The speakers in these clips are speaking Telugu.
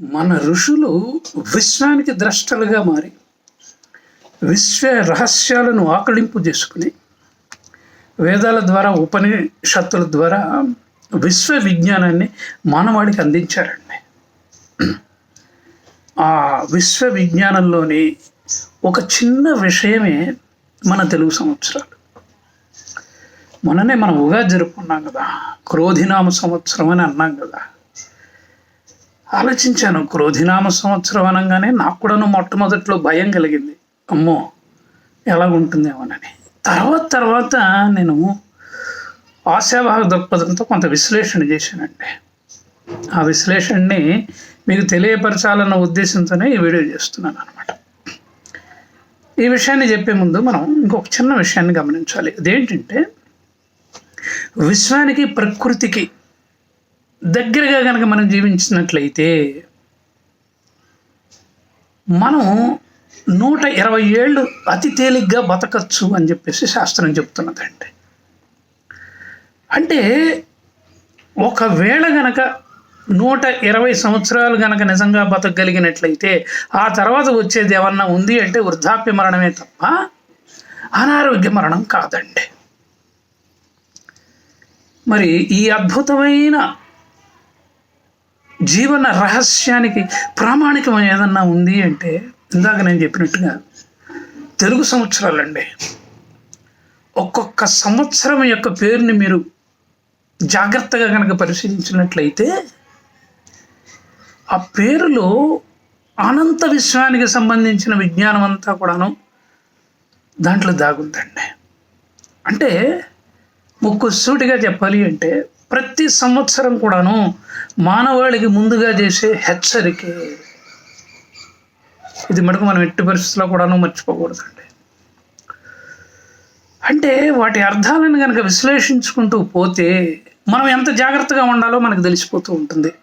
మన ఋషులు విశ్వానికి ద్రష్టలుగా మారి విశ్వ రహస్యాలను ఆకళింపు చేసుకుని వేదాల ద్వారా ఉపనిషత్తుల ద్వారా విశ్వ విజ్ఞానాన్ని మానవాళికి అందించారండి. ఆ విశ్వ విజ్ఞానంలోని ఒక చిన్న విషయమే మన తెలుగు సంవత్సరాలు. మననే మనం ఉగాది జరుపుకున్నాం కదా క్రోధినామ సంవత్సరం అని అన్నాం కదా. ఆలోచించాను క్రోధినామ సంవత్సరం అనగానే నాకు కూడాను మొట్టమొదట్లో భయం కలిగింది. అమ్మో ఎలాగుంటుందేమోనని. తర్వాత తర్వాత నేను ఆశాభావ దృక్పథంతో కొంత విశ్లేషణ చేశానండి. ఆ విశ్లేషణని మీకు తెలియపరచాలన్న ఉద్దేశంతోనే ఈ వీడియో చేస్తున్నాను అనమాట ఈ విషయాన్ని చెప్పే ముందు మనం ఇంకొక చిన్న విషయాన్ని గమనించాలి. అదేంటంటే విశ్వానికి ప్రకృతికి దగ్గరగా కనుక మనం జీవించినట్లయితే మనం నూట ఇరవై ఏళ్ళు అతి తేలిగ్గా బతకచ్చు అని చెప్పేసి శాస్త్రం చెప్తున్నదండి. అంటే ఒకవేళ గనక నూట ఇరవై సంవత్సరాలు గనక నిజంగా బతకగలిగినట్లయితే ఆ తర్వాత వచ్చేది ఏమన్నా ఉంది అంటే వృద్ధాప్య మరణమే తప్ప అనారోగ్య మరణం కాదండి. మరి ఈ అద్భుతమైన జీవన రహస్యానికి ప్రామాణికం ఏదన్నా ఉంది అంటే ఇందాక నేను చెప్పినట్టుగా తెలుగు సంవత్సరాలండి. ఒక్కొక్క సంవత్సరం యొక్క పేరుని మీరు జాగ్రత్తగా కనుక పరిశీలించినట్లయితే ఆ పేరులో అనంత విశ్వానికి సంబంధించిన విజ్ఞానం అంతా కూడాను దాంట్లో దాగుందండి. అంటే ముక్కు సూటిగా చెప్పాలి అంటే ప్రతి సంవత్సరం కూడాను మానవాళికి ముందుగా చేసే హెచ్చరికే. ఇది మటుకు మనం ఎట్టి పరిస్థితుల్లో కూడాను మర్చిపోకూడదండి. అంటే వాటి అర్థాలను కనుక విశ్లేషించుకుంటూ పోతే మనం ఎంత జాగ్రత్తగా ఉండాలో మనకు తెలిసిపోతూ ఉంటుంది.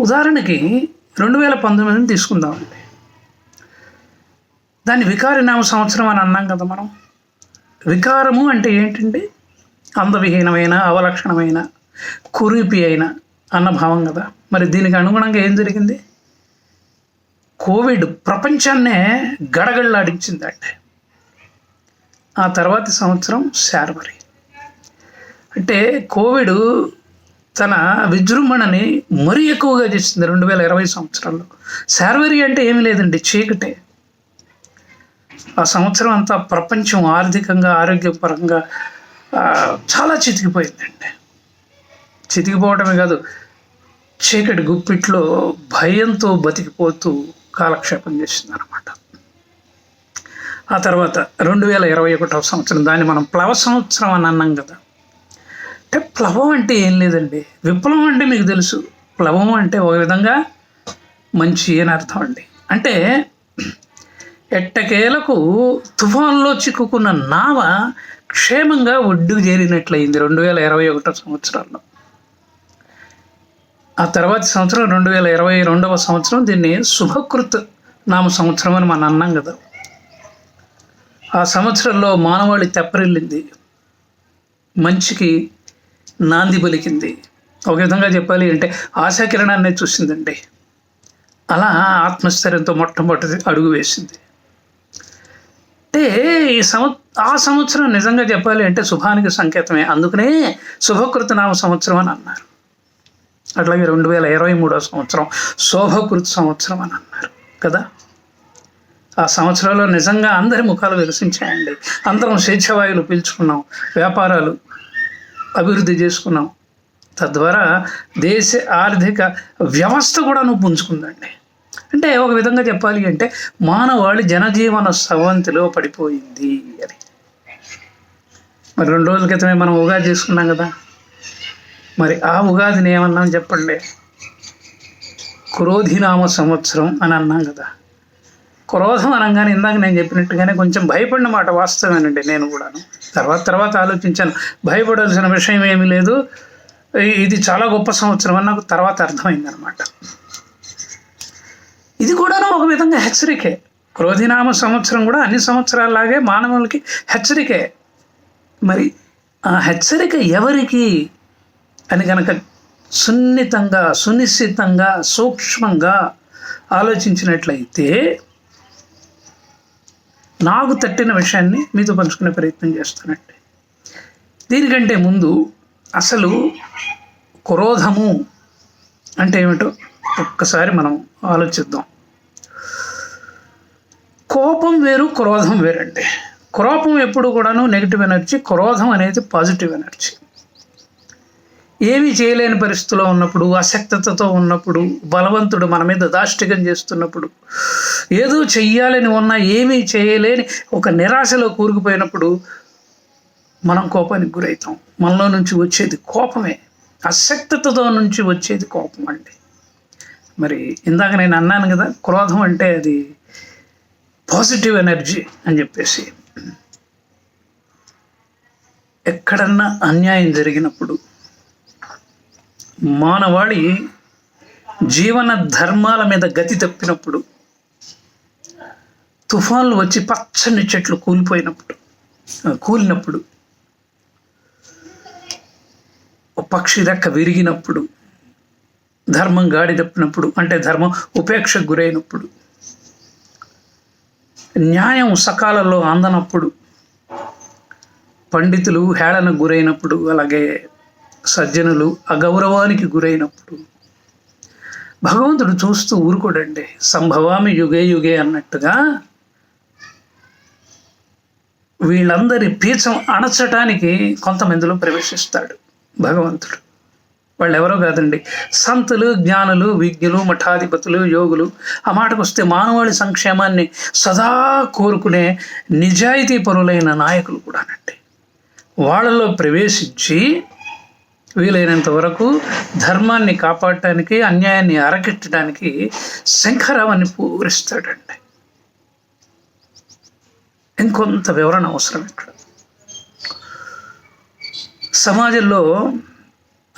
ఉదాహరణకి రెండు వేల పంతొమ్మిదిని తీసుకుందామండి. దాన్ని వికారినామ సంవత్సరం అని అన్నాం కదా మనం. వికారము అంటే ఏంటండి? అందవిహీనమైన అవలక్షణమైన కురిపి అయిన అన్నభావం కదా. మరి దీనికి అనుగుణంగా ఏం జరిగింది? కోవిడ్ ప్రపంచాన్నే గడగడలాడించిందంటే ఆ తర్వాతి సంవత్సరం శార్వరి. అంటే కోవిడ్ తన విజృంభణని మరీ ఎక్కువగా చేసింది రెండు వేల ఇరవై సంవత్సరంలో. శార్వరి అంటే ఏమీ లేదండి చీకటే. ఆ సంవత్సరం అంతా ప్రపంచం ఆర్థికంగా ఆరోగ్యపరంగా చాలా చితికిపోయిందండి. చితికిపోవటమే కాదు చీకటి గుప్పిట్లో భయంతో బతికిపోతూ కాలక్షేపం చేసింది అనమాట ఆ తర్వాత రెండు వేల ఇరవై ఒకటవ సంవత్సరం దాన్ని మనం ప్లవ సంవత్సరం అని అన్నాం కదా. అంటే ప్లవం అంటే ఏం లేదండి. విప్లవం అంటే మీకు తెలుసు. ప్లవం అంటే ఒక విధంగా మంచి అని అర్థం అండి. అంటే ఎట్టకేలకు తుఫాన్లో చిక్కుకున్న నావ క్షేమంగా ఒడ్డుకు చేరినట్లయింది రెండు వేల ఇరవై ఒకటో సంవత్సరంలో. ఆ తర్వాత సంవత్సరం రెండు వేల ఇరవై రెండవ సంవత్సరం దీన్ని శుభకృత్ నామ సంవత్సరం అని మనం అన్నాం కదా. ఆ సంవత్సరంలో మానవాళి తెప్పరిల్లింది. మంచికి నాంది పలికింది. ఒక విధంగా చెప్పాలి అంటే ఆశాకిరణాన్ని చూసిందండి. అలా ఆత్మస్థైర్యంతో మొట్టమొదటి అడుగు వేసింది. అంటే ఈ సంవ ఆ సంవత్సరం నిజంగా చెప్పాలి అంటే శుభానికి సంకేతమే. అందుకనే శుభకృతనామ సంవత్సరం అని అన్నారు. అట్లాగే రెండు వేల ఇరవై మూడో సంవత్సరం శోభకృత సంవత్సరం అని అన్నారు. కదా? ఆ సంవత్సరంలో నిజంగా అందరి ముఖాలు వికసించాయండి. అందరం స్వేచ్ఛవాయువులు పీల్చుకున్నాం. వ్యాపారాలు అభివృద్ధి చేసుకున్నాం. తద్వారా దేశ ఆర్థిక వ్యవస్థ కూడా నువ్వు పుంజుకుందండి. అంటే ఒక విధంగా చెప్పాలి అంటే మానవాళి జనజీవన సవంతిలో పడిపోయింది అని. మరి రెండు రోజుల క్రితమే మనం ఉగాది చేసుకున్నాం కదా. మరి ఆ ఉగాదిని ఏమన్నాం చెప్పండి? క్రోధినామ సంవత్సరం అని అన్నాం కదా. క్రోధం అనగానే ఇందాక నేను చెప్పినట్టుగానే కొంచెం భయపడిన మాట వాస్తవేనండి నేను కూడాను. తర్వాత తర్వాత ఆలోచించాను. భయపడాల్సిన విషయం ఏమీ లేదు. ఇది చాలా గొప్ప సంవత్సరం అని నాకు తర్వాత అర్థమైంది అనమాట ఇది కూడాను ఒక విధంగా హెచ్చరికే. క్రోధినామ సంవత్సరం కూడా అన్ని సంవత్సరాలలాగే మానవులకి హెచ్చరికే. మరి ఆ హెచ్చరిక ఎవరికి అని కనుక సున్నితంగా సునిశ్చితంగా సూక్ష్మంగా ఆలోచించినట్లయితే నాకు తట్టిన విషయాన్ని మీతో పంచుకునే ప్రయత్నం చేస్తానండి. దీనికంటే ముందు అసలు క్రోధము అంటే ఏమిటో ఒక్కసారి మనం ఆలోచిద్దాం. కోపం వేరు క్రోధం వేరండి. కోపం ఎప్పుడు కూడాను నెగిటివ్ ఎనర్జీ క్రోధం అనేది పాజిటివ్ ఎనర్జీ ఏమీ చేయలేని పరిస్థితిలో ఉన్నప్పుడు అశక్తతతో ఉన్నప్పుడు బలవంతుడు మన మీద దాష్టికం చేస్తున్నప్పుడు ఏదో చెయ్యాలని ఉన్నా ఏమీ చేయలేని ఒక నిరాశలో కూరుకుపోయినప్పుడు మనం కోపానికి గురవుతాం. మనలో నుంచి వచ్చేది కోపమే. అశక్తతతో నుంచి వచ్చేది కోపం అండి. మరి ఇందాక నేను అన్నాను కదా క్రోధం అంటే అది పాజిటివ్ ఎనర్జీ అని చెప్పేసి. ఎక్కడన్నా అన్యాయం జరిగినప్పుడు మానవాళి జీవన ధర్మాల మీద గతి తప్పినప్పుడు తుఫాన్లు వచ్చి పచ్చని చెట్లు కూలిపోయినప్పుడు కూలినప్పుడు పక్షి రెక్క విరిగినప్పుడు ధర్మం గాడి తప్పినప్పుడు అంటే ధర్మం ఉపేక్షకు గురైనప్పుడు న్యాయం సకాలంలో అందనప్పుడు పండితులు హేళనకు గురైనప్పుడు అలాగే సజ్జనులు అగౌరవానికి గురైనప్పుడు భగవంతుడు చూస్తూ ఊరుకోడండి సంభవామి యుగే యుగే అన్నట్టుగా వీళ్ళందరి పీచం అణచటానికి కొంతమందిలో ప్రవేశిస్తాడు భగవంతుడు. వాళ్ళు ఎవరో కాదండి. సంతులు జ్ఞానులు విజ్ఞులు మఠాధిపతులు యోగులు. ఆ మాటకు వస్తే మానవాళి సంక్షేమాన్ని సదా కోరుకునే నిజాయితీ పరులైన నాయకులు కూడానండి. వాళ్ళలో ప్రవేశించి వీలైనంత వరకు ధర్మాన్ని కాపాడటానికి అన్యాయాన్ని అరకెట్టడానికి శంఖరావాన్ని పూరిస్తాడండి. ఇంకొంత వివరణ అవసరం ఇక్కడ. సమాజంలో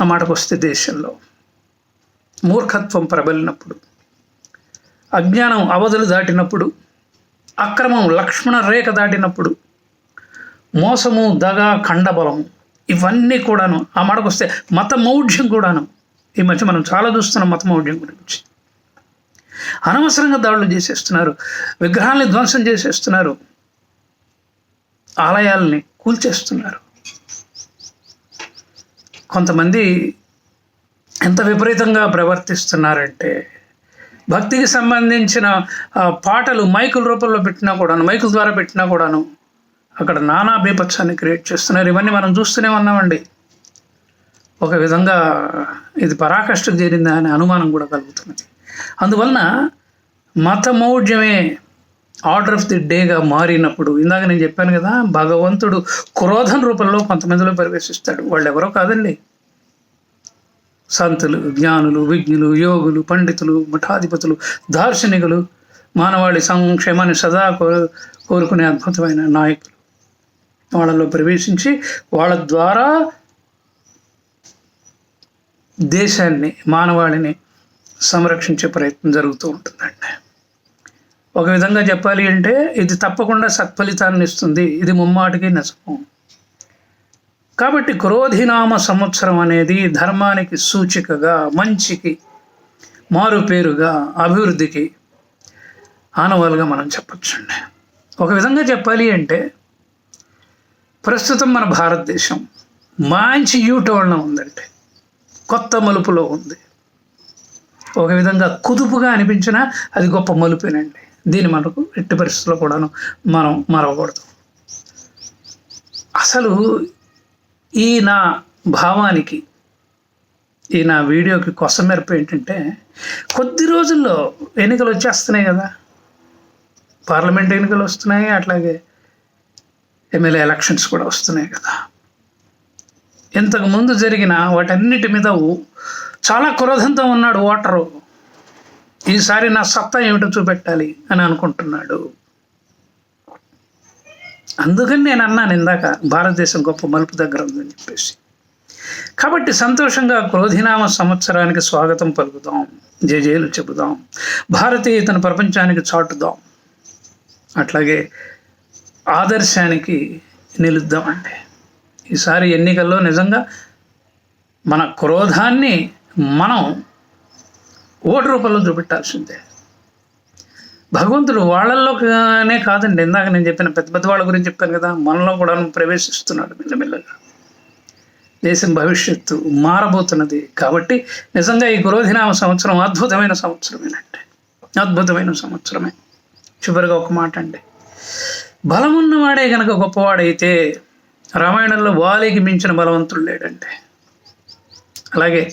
ఆ మాటకు వస్తే దేశంలో మూర్ఖత్వం ప్రబలినప్పుడు అజ్ఞానం అవధులు దాటినప్పుడు అక్రమం లక్ష్మణ రేఖ దాటినప్పుడు మోసము దగ ఖండబలము ఇవన్నీ కూడాను ఆ మాటకు వస్తే మత మౌఢ్యం కూడాను ఈ మధ్య మనం చాలా చూస్తున్నాం మత మౌఢ్యం గురించి. అనవసరంగా దాడులు చేసేస్తున్నారు విగ్రహాల్ని ధ్వంసం చేసేస్తున్నారు ఆలయాల్ని కూల్చేస్తున్నారు. కొంతమంది ఎంత విపరీతంగా ప్రవర్తిస్తున్నారంటే భక్తికి సంబంధించిన పాటలు మైకుల రూపంలో పెట్టినా కూడాను మైకుల ద్వారా పెట్టినా కూడాను అక్కడ నానా బీభత్సాన్ని క్రియేట్ చేస్తున్నారు. ఇవన్నీ మనం చూస్తూనే ఉన్నామండి. ఒక విధంగా ఇది పరాకష్టకు చేరిందా అనే అనుమానం కూడా కలుగుతున్నది. అందువలన మతమౌఢ్యమే ఆర్డర్ ఆఫ్ ది డేగా మారినప్పుడు ఇందాక నేను చెప్పాను కదా భగవంతుడు క్రోధం రూపంలో కొంతమందిలో ప్రవేశిస్తాడు. వాళ్ళు ఎవరో కాదండి. సంతులు జ్ఞానులు విజ్ఞులు యోగులు పండితులు మఠాధిపతులు దార్శనికులు మానవాళి సంక్షేమాన్ని సదా కోరుకునే అద్భుతమైన నాయకులు. వాళ్ళలో ప్రవేశించి వాళ్ళ ద్వారా దేశాన్ని మానవాళిని సంరక్షించే ప్రయత్నం జరుగుతూ ఉంటుందండి. ఒక విధంగా చెప్పాలి అంటే ఇది తప్పకుండా సత్ఫలితాన్ని ఇస్తుంది. ఇది ముమ్మాటికి నిజము కాబట్టి క్రోధినామ సంవత్సరం అనేది ధర్మానికి సూచికగా మంచికి మారుపేరుగా అభివృద్ధికి ఆనవాలుగా మనం చెప్పొచ్చండి. ఒక విధంగా చెప్పాలి అంటే ప్రస్తుతం మన భారతదేశం మంచి యూటర్న్లో ఉందండి కొత్త మలుపులో ఉంది. ఒక విధంగా కుదుపుగా అనిపించినా అది గొప్ప మలుపేనండి. దీన్ని మనకు ఎట్టి పరిస్థితుల్లో కూడాను మనం మరవకూడదు. అసలు ఈ నా భావానికి ఈ నా వీడియోకి కొసమెరపు ఏంటంటే కొద్ది రోజుల్లో ఎన్నికలు వచ్చేస్తున్నాయి కదా. పార్లమెంట్ ఎన్నికలు వస్తున్నాయి అట్లాగే ఎమ్మెల్యే ఎలక్షన్స్ కూడా వస్తున్నాయి కదా. ఇంతకు ముందు జరిగిన వాటన్నిటి మీద చాలా క్రోధంతో ఉన్నాడు ఓటరు ఈసారి నా సత్తా ఏమిటో చూపెట్టాలి అని అనుకుంటున్నాడు. అందుకని నేను అన్నాను ఇందాక భారతదేశం గొప్ప మలుపు దగ్గర ఉందని చెప్పేసి. కాబట్టి సంతోషంగా క్రోధినామ సంవత్సరానికి స్వాగతం పలుకుదాం జయజయలు చెబుదాం భారతీయతను ప్రపంచానికి చాటుదాం. అట్లాగే ఆదర్శానికి నిలుద్దామండి. ఈసారి ఎన్నికల్లో నిజంగా మన క్రోధాన్ని మనం ఓటు రూపంలో చూపెట్టాల్సిందే. భగవంతుడు వాళ్ళల్లోనే కాదండి. ఇందాక నేను చెప్పిన పెద్ద పెద్ద వాళ్ళ గురించి చెప్పాను కదా మనలో కూడా ప్రవేశిస్తున్నాడు మెల్లమెల్లగా. దేశం భవిష్యత్తు మారబోతున్నది. కాబట్టి నిజంగా ఈ గురోధినామ సంవత్సరం అద్భుతమైన సంవత్సరమేనండి. అద్భుతమైన సంవత్సరమే. చివరిగా ఒక మాట అండి. బలమున్నవాడే గనక గొప్పవాడైతే రామాయణంలో వాలికి మించిన బలవంతుడు లేడంటే అలాగే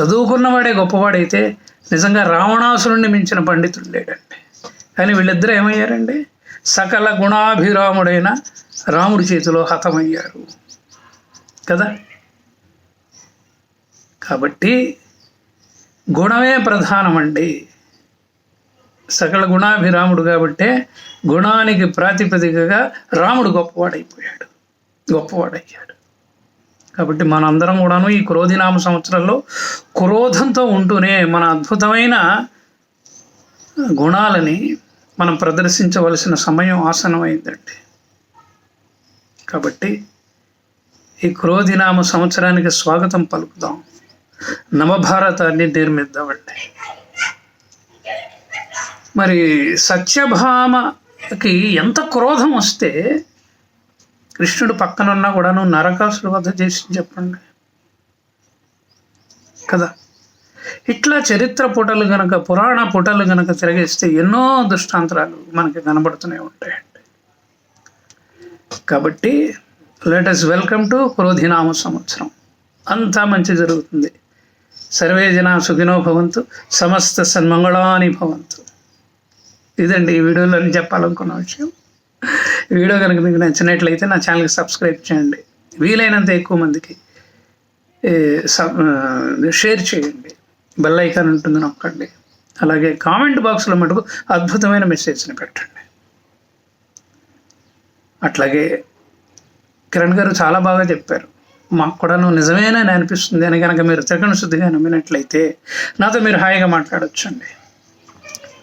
చదువుకున్నవాడే గొప్పవాడైతే నిజంగా రావణాసురుణ్ణి మించిన పండితుడు లేడండి. కానీ వీళ్ళిద్దరూ ఏమయ్యారండి? సకల గుణాభిరాముడైన రాముడి చేతిలో హతమయ్యారు. కదా? కాబట్టి గుణమే ప్రధానమండి. సకల గుణాభిరాముడు కాబట్టే గుణానికి ప్రాతిపదికగా రాముడు గొప్పవాడైపోయాడు. గొప్పవాడయ్యాడు. కాబట్టి మనందరం కూడాను ఈ క్రోధినామ సంవత్సరంలో క్రోధంతో ఉంటూనే మన అద్భుతమైన గుణాలని మనం ప్రదర్శించవలసిన సమయం ఆసనమైందండి కాబట్టి ఈ క్రోధినామ సంవత్సరానికి స్వాగతం పలుకుదాం. నవభారతాన్ని నిర్మిద్దామండి. మరి సత్యభామకి ఎంత క్రోధం వస్తే కృష్ణుడు పక్కనున్నా నువ్వు నరకాసులు వద్ద చేసి చెప్పండి. కదా? ఇట్లా చరిత్ర పుటలు గనక పురాణ పుటలు గనక తిరగేస్తే ఎన్నో దృష్టాంతరాలు మనకి కనబడుతూనే ఉంటాయండి కాబట్టి లేటెస్ట్ వెల్కమ్ టు క్రోధినామ సంవత్సరం. అంతా మంచి జరుగుతుంది. సర్వే జన సుఖినో భవంతు సమస్త సన్మంగళాని భవంతు. ఇదండి ఈ వీడియోలో చెప్పాలనుకున్న విషయం. వీడియో కనుక మీకు నచ్చినట్లయితే నా ఛానల్కి సబ్స్క్రైబ్ చేయండి. వీలైనంత ఎక్కువ మందికి సబ్- షేర్ చేయండి. బెల్ ఐకాన్ ఉంటుంది నొక్కండి. అలాగే కామెంట్ బాక్స్లో మటుకు అద్భుతమైన మెసేజ్ని పెట్టండి. అట్లాగే కిరణ్ గారు చాలా బాగా చెప్పారు. మాకు కూడా నిజమేనని అనిపిస్తుంది అని కనుక మీరు త్రికరణ శుద్ధిగా నమ్మినట్లయితే నాతో మీరు హాయిగా మాట్లాడొచ్చండి.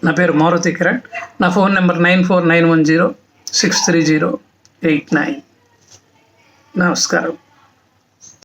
నా పేరు మారుతి కిరణ్. నా phone number nine four nine one zero. Six three zero eight nine. నమస్కారం.